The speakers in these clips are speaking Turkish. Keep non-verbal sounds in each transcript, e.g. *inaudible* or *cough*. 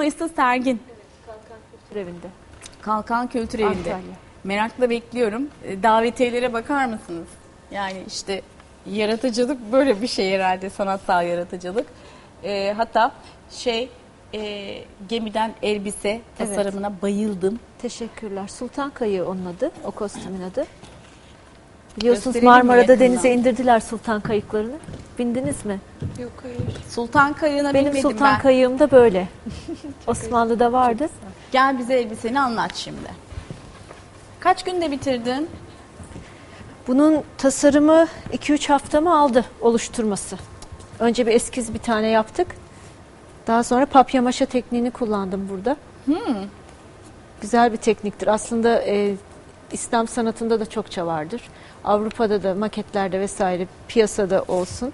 Mayıs'ta sergin. Kültür Evi'nde. Kalkan Kültür Evi'nde. Antalya. Merakla bekliyorum. E, Davetiyelere bakar mısınız? Yani işte yaratıcılık böyle bir şey herhalde sanatsal yaratıcılık. E, hatta şey e, gemiden elbise tasarımına bayıldım. Teşekkürler. Sultan Kayığı onun adı. O kostümün adı. Biliyorsunuz Gösterelim mi Marmara'da yakından? denize indirdiler Sultan Kayıklarını. Bindiniz mi? Yok hayır. Sultan Kayığı'na Benim binmedim Sultan ben. Kayığım da böyle. *laughs* Osmanlı'da vardı. Gel bize elbiseni anlat şimdi. Kaç günde bitirdin? Bunun tasarımı 2-3 haftamı aldı oluşturması. Önce bir eskiz bir tane yaptık. Daha sonra papyamaşa tekniğini kullandım burada. Güzel bir tekniktir. Aslında e, İslam sanatında da çokça vardır. Avrupa'da da maketlerde vesaire piyasada olsun.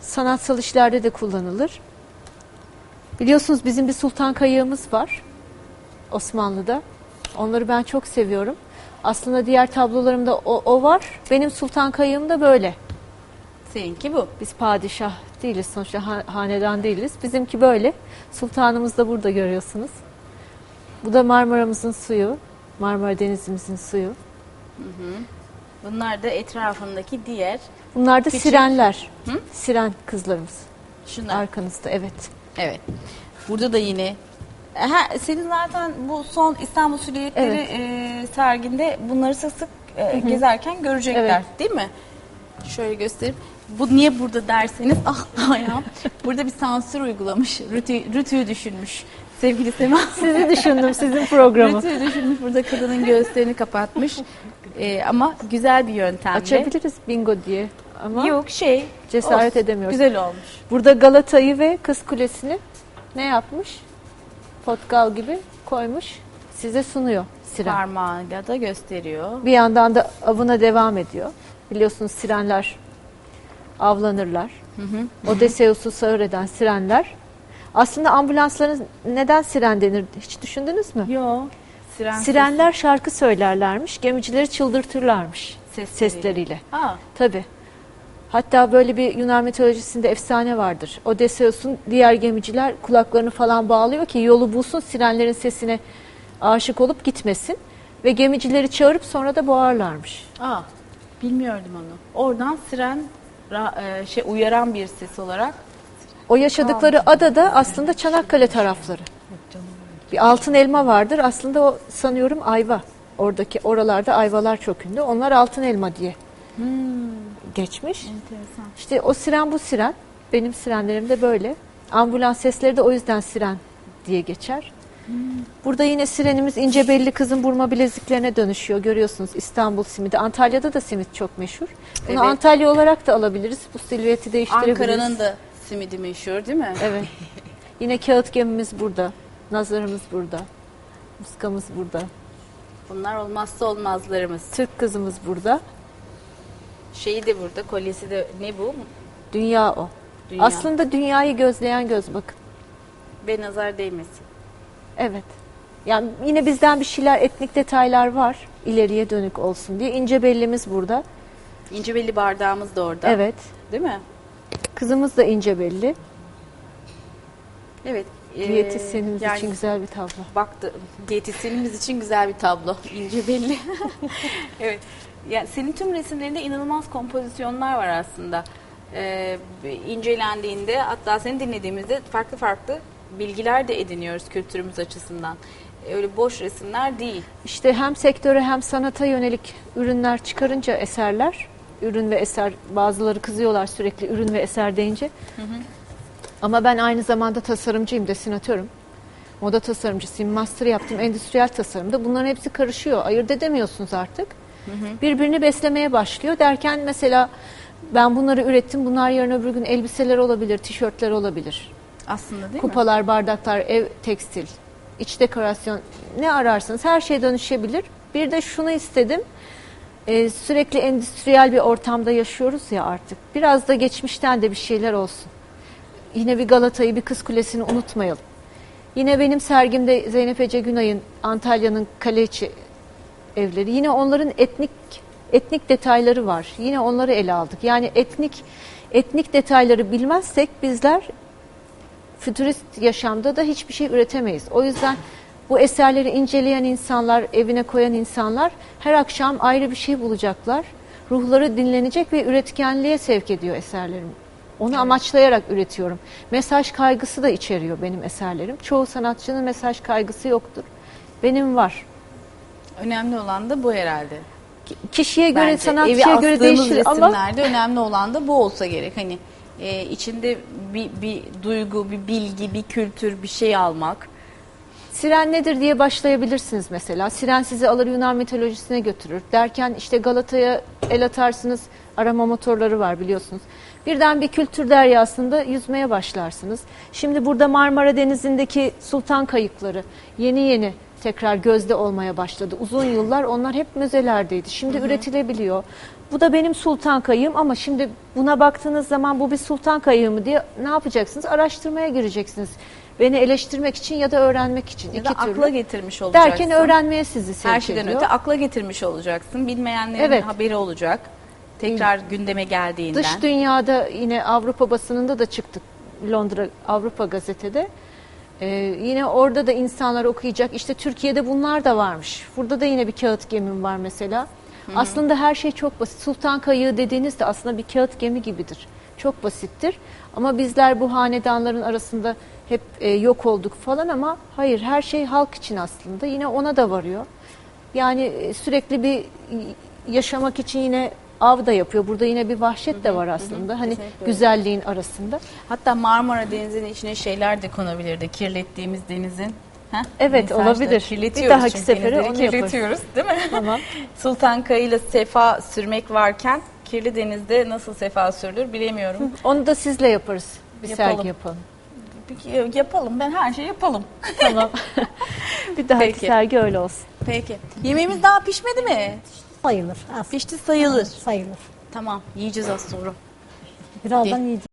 Sanatsal işlerde de kullanılır. Biliyorsunuz bizim bir sultan kayığımız var Osmanlı'da. Onları ben çok seviyorum. Aslında diğer tablolarımda o, o var. Benim sultan kayığım da böyle. Seninki bu. Biz padişah değiliz sonuçta ha- hanedan değiliz. Bizimki böyle. Sultanımız da burada görüyorsunuz. Bu da Marmara'mızın suyu. Marmara Denizimizin suyu. Bunlar da etrafındaki diğer. Bunlar da Küçük. sirenler. Hı? Siren kızlarımız. Şunlar. Arkanızda evet. Evet. Burada da yine Ha, senin zaten bu son İstanbul Silüetleri Evet. e, serginde bunları sık sık e, gezerken görecekler Evet. değil mi? Şöyle göstereyim. Bu niye burada derseniz *laughs* ah ayağım. Burada bir sansür uygulamış. Rütü, rütüyü düşünmüş. Sevgili Sema. *laughs* Sizi düşündüm sizin programı. Rütüyü düşünmüş. Burada kadının göğüslerini kapatmış. E, ama güzel bir yöntemle. Açabiliriz bingo diye. Ama Yok şey. cesaret olsun. edemiyoruz. Güzel olmuş. Burada Galata'yı ve Kız Kulesi'ni ne yapmış? Potgal gibi koymuş. Size sunuyor siren. Parmağıyla da gösteriyor. Bir yandan da avına devam ediyor. Biliyorsunuz sirenler avlanırlar. Odysseus'u sağır eden sirenler. Aslında ambulansların neden siren denir hiç düşündünüz mü? Yo. Siren Sirenler şarkı söylerlermiş, gemicileri çıldırtırlarmış Sesleriyle. sesleriyle. Aa, Tabii. Hatta böyle bir Yunan mitolojisinde efsane vardır. Odysseus'un diğer gemiciler kulaklarını falan bağlıyor ki yolu bulsun sirenlerin sesine aşık olup gitmesin. Ve gemicileri çağırıp sonra da boğarlarmış. aa, bilmiyordum onu. Oradan siren e, şey uyaran bir ses olarak. O yaşadıkları ada da aslında Çanakkale tarafları. Bir altın elma vardır. Aslında o sanıyorum ayva. Oradaki oralarda ayvalar çok ünlü. Onlar altın elma diye geçmiş. Enteresan. İşte o siren bu siren. Benim sirenlerim de böyle. Ambulans sesleri de o yüzden siren diye geçer. Burada yine sirenimiz ince belli kızın burma bileziklerine dönüşüyor. Görüyorsunuz İstanbul simidi. Antalya'da da simit çok meşhur. Bunu Evet. Antalya olarak da alabiliriz. Bu silüeti değiştirebiliriz. Ankara'nın da simidi meşhur değil mi? Evet. Yine kağıt gemimiz burada. Nazarımız burada. Muskamız burada. Bunlar olmazsa olmazlarımız. Türk kızımız burada. Şeyi de burada, kolyesi de ne bu? Dünya o. Dünya. Aslında dünyayı gözleyen göz bakın. Ve nazar değmesin. Evet. Yani yine bizden bir şeyler, etnik detaylar var. ileriye dönük olsun diye. İnce bellimiz burada. İnce belli bardağımız da orada. Evet. Değil mi? Kızımız da ince belli. Evet. Ee, Diyetisyenimiz yani için güzel bir tablo. Baktı. Diyetisyenimiz için güzel bir tablo. İnce belli. *laughs* evet. Yani senin tüm resimlerinde inanılmaz kompozisyonlar var aslında. Ee, incelendiğinde hatta seni dinlediğimizde farklı farklı bilgiler de ediniyoruz kültürümüz açısından. Öyle boş resimler değil. İşte hem sektöre hem sanata yönelik ürünler çıkarınca eserler, ürün ve eser bazıları kızıyorlar sürekli ürün ve eser deyince. Ama ben aynı zamanda tasarımcıyım, desinatörüm. Moda tasarımcısıyım, master yaptım, endüstriyel tasarımda. Bunların hepsi karışıyor. Ayırt edemiyorsunuz artık. Birbirini beslemeye başlıyor derken mesela ben bunları ürettim. Bunlar yarın öbür gün elbiseler olabilir, tişörtler olabilir. Aslında değil mi? Kupalar, bardaklar, ev tekstil, iç dekorasyon ne ararsanız her şey dönüşebilir. Bir de şunu istedim. Ee, sürekli endüstriyel bir ortamda yaşıyoruz ya artık. Biraz da geçmişten de bir şeyler olsun. Yine bir Galata'yı, bir Kız Kulesi'ni unutmayalım. Yine benim sergimde Zeynep Ece Günay'ın Antalya'nın kale içi evleri. Yine onların etnik etnik detayları var. Yine onları ele aldık. Yani etnik etnik detayları bilmezsek bizler fütürist yaşamda da hiçbir şey üretemeyiz. O yüzden bu eserleri inceleyen insanlar, evine koyan insanlar her akşam ayrı bir şey bulacaklar. Ruhları dinlenecek ve üretkenliğe sevk ediyor eserlerim. Onu amaçlayarak üretiyorum. Mesaj kaygısı da içeriyor benim eserlerim. Çoğu sanatçının mesaj kaygısı yoktur. Benim var. Önemli olan da bu herhalde. Ki- Kişiye göre, Bence sanatçıya göre değişir ama önemli olan da bu olsa gerek. Hani e, içinde bir, bir duygu, bir bilgi, bir kültür, bir şey almak. Siren nedir diye başlayabilirsiniz mesela. Siren sizi alır Yunan mitolojisine götürür. Derken işte Galata'ya el atarsınız. Arama motorları var biliyorsunuz. Birden bir kültür deryasında yüzmeye başlarsınız. Şimdi burada Marmara Denizi'ndeki sultan kayıkları yeni yeni tekrar gözde olmaya başladı. Uzun yıllar onlar hep müzelerdeydi. Şimdi üretilebiliyor. Bu da benim sultan kayığım ama şimdi buna baktığınız zaman bu bir sultan kayığı mı diye ne yapacaksınız? Araştırmaya gireceksiniz. Beni eleştirmek için ya da öğrenmek için. Ya da iki türlü. akla getirmiş olacaksın. Derken öğrenmeye sizi sevk Her şeyden ediyor. öte akla getirmiş olacaksın. Bilmeyenlerin Evet. haberi olacak. Tekrar gündeme geldiğinden. Dış dünyada yine Avrupa basınında da çıktık. Londra Avrupa gazetede. Ee, yine orada da insanlar okuyacak. İşte Türkiye'de bunlar da varmış. Burada da yine bir kağıt gemim var mesela. Aslında her şey çok basit. Sultan kayığı dediğiniz de aslında bir kağıt gemi gibidir. Çok basittir. Ama bizler bu hanedanların arasında hep e, yok olduk falan ama hayır her şey halk için aslında. Yine ona da varıyor. Yani e, sürekli bir yaşamak için yine av da yapıyor. Burada yine bir vahşet de var aslında. Hani kesinlikle güzelliğin arasında. Hatta Marmara Denizi'nin içine şeyler de konabilirdi. Kirlettiğimiz denizin. Heh, Evet, olabilir. Kirletiyoruz Bir dahaki sefere onu yaparız. kirletiyoruz değil mi? Tamam. *laughs* Sultan Kayı'yla sefa sürmek varken kirli denizde nasıl sefa sürülür bilemiyorum. Onu da sizle yaparız. Bir Yapalım. sergi yapalım. Peki, yapalım ben her şeyi yapalım. Tamam. *laughs* bir dahaki Peki. sergi öyle olsun. Peki. Yemeğimiz daha pişmedi mi? Sayılır. Az Pişti sayılır. sayılır. Tamam yiyeceğiz az sonra. Birazdan yiyeceğiz.